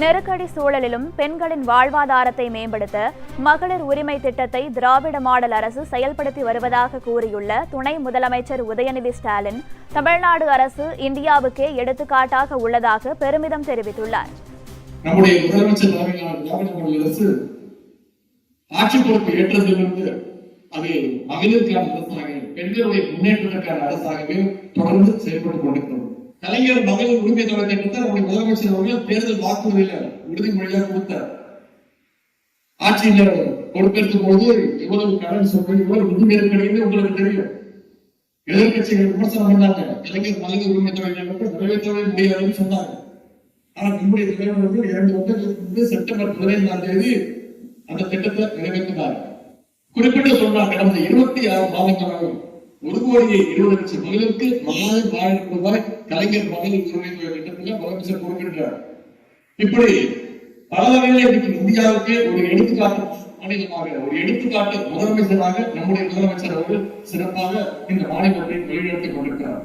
நெருக்கடி சூழலிலும் பெண்களின் வாழ்வாதாரத்தை மேம்படுத்த மகளிர் உரிமை திட்டத்தை திராவிட மாடல் அரசு செயல்படுத்தி வருவதாக கூறியுள்ள துணை முதலமைச்சர் உதயநிதி ஸ்டாலின் தமிழ்நாடு அரசு இந்தியாவுக்கே எடுத்துக்காட்டாக உள்ளதாக பெருமிதம் தெரிவித்துள்ளார். நம்முடைய முதலமைச்சர் அரசு ஆட்சி பொறுப்பு ஏற்றதிலிருந்து அது மகளிருக்கான அரசாக பெண்களுடைய முன்னேற்றத்திற்கான அரசாகவே தொடர்ந்து செயல்பட்டுக் கொண்டிருக்கிறது. கலைஞர் மகளிர் உரிமை தொகை திட்டத்தை நம்முடைய முதலமைச்சர் அவர்கள் தேர்தல் வாக்குறுதியில உறுதிமொழியாக கொடுத்தார். ஆட்சியில பொறுப்பேற்கும் போது இவ்வளவு கடன் சொல்றது இவ்வளவு நிதி நெருக்கடின்னு உங்களுக்கு தெரியும். எதிர்கட்சிகள் விமர்சனம் பண்ணாங்க. கலைஞர் மகளிர் உரிமை தொகை மட்டும் நிறைவேற்றவே முடியாதுன்னு சொன்னாங்க. ஆனா நம்முடைய தலைவர்கள் வந்து இரண்டு வருடங்களுக்கு முன்பு செப்டம்பர் பதினைந்தாம் தேதி அந்த திட்டத்தை நிறைவேற்றினார். குறிப்பிட்டு சொன்னார் கடந்த இருபத்தி ஆறு மாதங்களாக ஒரு கோடியே இருபது லட்சம் மகளிருக்கு மகளிர் ஆயிரம் ரூபாய் கலைஞர் மகளிர் உரிமை திட்டத்தில் முதலமைச்சர் கொடுக்கின்றார் இப்படி பல வகையில இன்னைக்கு இந்தியாவுக்கு ஒரு எடுத்துக்காட்டு மாநிலமாக ஒரு எடுத்துக்காட்டு முதலமைச்சராக நம்முடைய முதலமைச்சர் அவர்கள் சிறப்பாக இந்த மாநிலத்தை வழிநடத்திக் கொண்டிருக்கிறார்.